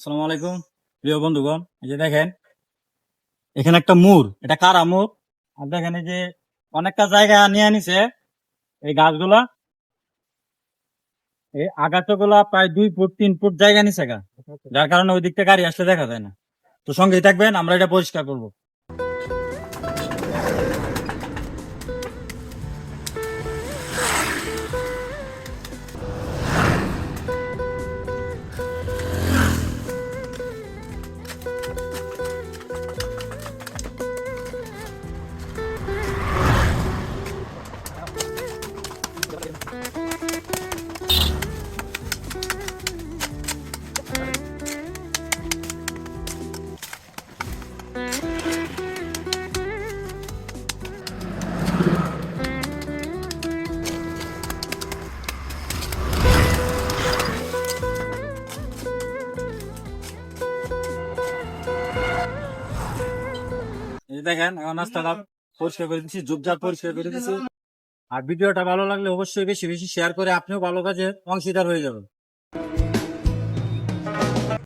আসসালামু আলাইকুম। প্রিয় বন্ধুগণ, এই যে দেখেন, এখানে একটা মুর। এটা কারা মুর? আর দেখেন এই যে অনেকটা জায়গা নিয়ে আনিছে এই গাছগুলা। এই আগাছাগুলা প্রায় দুই ফুট, তিন ফুট জায়গা নিছে গা। যার কারণে ওই দিকটা গাড়ি আসলে দেখা যায় না। তো সঙ্গেই থাকবেন, আমরা এটা পরিষ্কার করব। দেখেন, এখন রাস্তাটা পরিষ্কার করে দিচ্ছি ঝুপঝাপ পরিষ্কার করে দিচ্ছি আর ভিডিওটা ভালো লাগলে অবশ্যই বেশি বেশি শেয়ার করে, আপনিও ভালো কাজে অংশীদার হয়ে যাবেন।